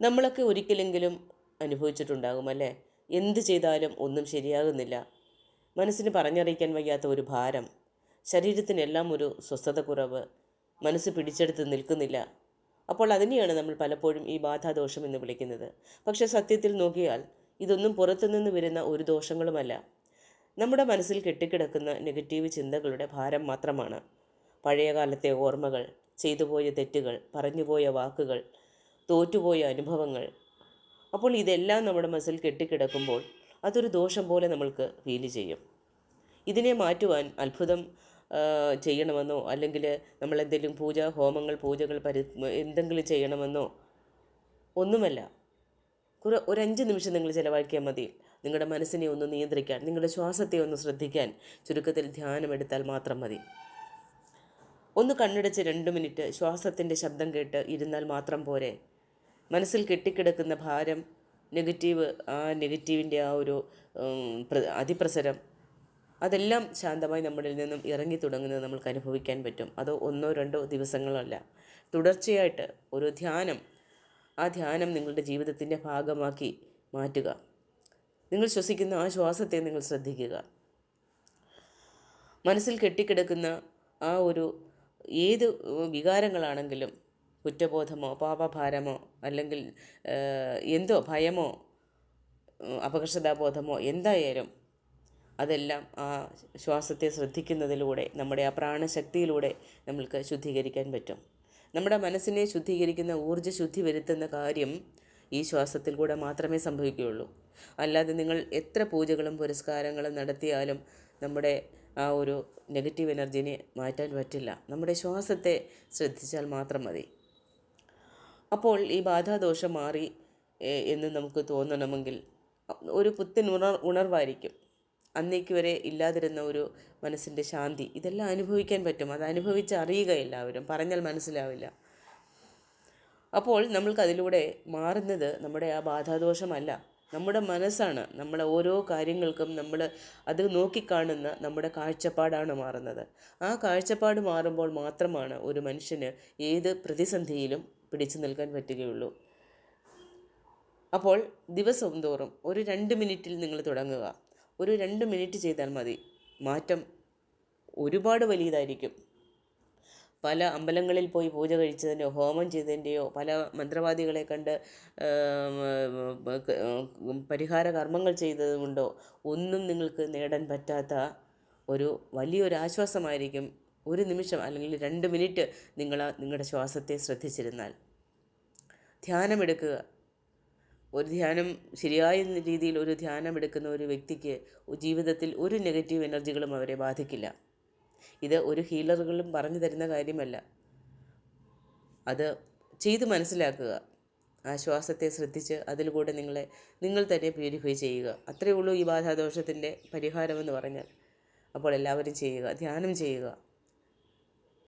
നമ്മളൊക്കെ ഒരിക്കലെങ്കിലും അനുഭവിച്ചിട്ടുണ്ടാകും അല്ലേ? എന്ത് ചെയ്താലും ഒന്നും ശരിയാകുന്നില്ല. മനസ്സിന് പറഞ്ഞറിയിക്കാൻ വയ്യാത്ത ഒരു ഭാരം ശരീരത്തിനെല്ലാം ഒരു സ്വസ്ഥതക്കുറവ് മനസ്സ് പിടിച്ചെടുത്ത് നിൽക്കുന്നില്ല. അപ്പോൾ അതിനെയാണ് നമ്മൾ പലപ്പോഴും ഈ ബാധാദോഷം എന്ന് വിളിക്കുന്നത്. പക്ഷെ സത്യത്തിൽ നോക്കിയാൽ ഇതൊന്നും പുറത്തുനിന്ന് വരുന്ന ഒരു ദോഷങ്ങളുമല്ല. നമ്മുടെ മനസ്സിൽ കെട്ടിക്കിടക്കുന്ന നെഗറ്റീവ് ചിന്തകളുടെ ഭാരം മാത്രമാണ്. പഴയകാലത്തെ ഓർമ്മകൾ ചെയ്തുപോയ തെറ്റുകൾ പറഞ്ഞുപോയ വാക്കുകൾ തോറ്റുപോയ അനുഭവങ്ങൾ. അപ്പോൾ ഇതെല്ലാം നമ്മുടെ മനസ്സിൽ കെട്ടിക്കിടക്കുമ്പോൾ അതൊരു ദോഷം പോലെ നമ്മൾക്ക് ഫീൽ ചെയ്യും. ഇതിനെ മാറ്റുവാൻ അത്ഭുതം ചെയ്യണമെന്നോ അല്ലെങ്കിൽ നമ്മൾ എന്തെങ്കിലും പൂജ ഹോമങ്ങൾ പൂജകൾ പരി എന്തെങ്കിലും ചെയ്യണമെന്നോ ഒന്നുമല്ല. കുറെ ഒരഞ്ച് നിമിഷം നിങ്ങൾ ചിലവാക്കിയാൽ മതി. നിങ്ങളുടെ മനസ്സിനെ ഒന്ന് നിയന്ത്രിക്കാൻ നിങ്ങളുടെ ശ്വാസത്തെ ഒന്ന് ശ്രദ്ധിക്കാൻ ചുരുക്കത്തിൽ ധ്യാനമെടുത്താൽ മാത്രം മതി. ഒന്ന് കണ്ണടച്ച് രണ്ട് മിനിറ്റ് ശ്വാസത്തിന്റെ ശബ്ദം കേട്ട് ഇരുന്നാൽ മാത്രം പോരെ. മനസ്സിൽ കെട്ടിക്കിടക്കുന്ന ഭാരം നെഗറ്റീവ് ആ നെഗറ്റീവിന്റെ ആ ഒരു അതിപ്രസരം അതെല്ലാം ശാന്തമായി നമ്മളിൽ നിന്നും ഇറങ്ങി തുടങ്ങുന്നത് നമ്മൾക്ക് അനുഭവിക്കാൻ പറ്റും. അത് ഒന്നോ രണ്ടോ ദിവസങ്ങളല്ല. തുടർച്ചയായിട്ട് ഒരു ധ്യാനം ആ ധ്യാനം നിങ്ങളുടെ ജീവിതത്തിന്റെ ഭാഗമാക്കി മാറ്റുക. നിങ്ങൾ ശ്വസിക്കുന്ന ആ ശ്വാസത്തെ നിങ്ങൾ ശ്രദ്ധിക്കുക. മനസ്സിൽ കെട്ടിക്കിടക്കുന്ന ആ ഒരു ഏത് വികാരങ്ങളാണെങ്കിലും കുറ്റബോധമോ പാപഭാരമോ അല്ലെങ്കിൽ എന്തോ ഭയമോ അപകർഷതാബോധമോ എന്തായാലും അതെല്ലാം ആ ശ്വാസത്തെ ശ്രദ്ധിക്കുന്നതിലൂടെ നമ്മുടെ ആ പ്രാണശക്തിയിലൂടെ നമ്മൾക്ക് ശുദ്ധീകരിക്കാൻ പറ്റും. നമ്മുടെ മനസ്സിനെ ശുദ്ധീകരിക്കുന്ന ഊർജ ശുദ്ധി വരുത്തുന്ന കാര്യം ഈ ശ്വാസത്തിൽ കൂടെ മാത്രമേ സംഭവിക്കുകയുള്ളൂ. അല്ലാതെ നിങ്ങൾ എത്ര പൂജകളും പുരസ്കാരങ്ങളും നടത്തിയാലും നമ്മുടെ ആ ഒരു നെഗറ്റീവ് എനർജിനെ മാറ്റാൻ പറ്റില്ല. നമ്മുടെ ശ്വാസത്തെ ശ്രദ്ധിച്ചാൽ മാത്രം മതി. അപ്പോൾ ഈ ബാധാദോഷം മാറി എന്ന് നമുക്ക് തോന്നണമെങ്കിൽ ഒരു പുത്തൻ ഉണർ ഉണർവായിരിക്കും. അന്നേക്ക് വരെ ഇല്ലാതിരുന്ന ഒരു മനസ്സിന്റെ ശാന്തി. ഇതെല്ലാം അനുഭവിക്കാൻ പറ്റും. അത് അനുഭവിച്ച് അറിയുക എല്ലാവരും. പറഞ്ഞാൽ മനസ്സിലാവില്ല. അപ്പോൾ നമ്മൾക്ക് അതിലൂടെ മാറുന്നത് നമ്മുടെ ആ ബാധാദോഷമല്ല. നമ്മുടെ മനസ്സാണ്. നമ്മളെ ഓരോ കാര്യങ്ങൾക്കും നമ്മൾ അത് നോക്കിക്കാണുന്ന നമ്മുടെ കാഴ്ചപ്പാടാണ് മാറുന്നത്. ആ കാഴ്ചപ്പാട് മാറുമ്പോൾ മാത്രമാണ് ഒരു മനുഷ്യന് ഏത് പ്രതിസന്ധിയിലും പിടിച്ചു നിൽക്കാൻ പറ്റുകയുള്ളൂ. അപ്പോൾ ദിവസം തോറും ഒരു രണ്ട് മിനിറ്റിൽ നിങ്ങൾ തുടങ്ങുക. ഒരു രണ്ട് മിനിറ്റ് ചെയ്താൽ മതി. മാറ്റം ഒരുപാട് വലിയതായിരിക്കും. പല അമ്പലങ്ങളിൽ പോയി പൂജ കഴിച്ചതിന്റെയോ ഹോമം ചെയ്തതിന്റെയോ പല മന്ത്രവാദികളെ കണ്ട് പരിഹാര കർമ്മങ്ങൾ ചെയ്തതുകൊണ്ടോ ഒന്നും നിങ്ങൾക്ക് നേടാൻ പറ്റാത്ത ഒരു വലിയൊരു ആശ്വാസമായിരിക്കും ഒരു നിമിഷം അല്ലെങ്കിൽ രണ്ട് മിനിറ്റ് നിങ്ങൾ നിങ്ങളുടെ ശ്വാസത്തെ ശ്രദ്ധിച്ചിരുന്നാൽ ധ്യാനമെടുക്കുക. ഒരു ധ്യാനം ശരിയായ രീതിയിൽ ഒരു ധ്യാനം എടുക്കുന്ന ഒരു വ്യക്തിക്ക് ജീവിതത്തിൽ ഒരു നെഗറ്റീവ് എനർജികളും അവരെ ബാധിക്കില്ല. ഇത് ഒരു ഹീലറുകളും പറഞ്ഞു തരുന്ന കാര്യമല്ല. അത് ചെയ്ത് മനസ്സിലാക്കുക. ആ ശ്വാസത്തെ ശ്രദ്ധിച്ച് അതിലൂടെ നിങ്ങളെ നിങ്ങൾ തന്നെ പ്യൂരിഫൈ ചെയ്യുക. അത്രയേ ഉള്ളൂ ഈ ബാധാദോഷത്തിന്റെ പരിഹാരമെന്ന് പറഞ്ഞാൽ. അപ്പോൾ എല്ലാവരും ചെയ്യുക. ധ്യാനം ചെയ്യുക.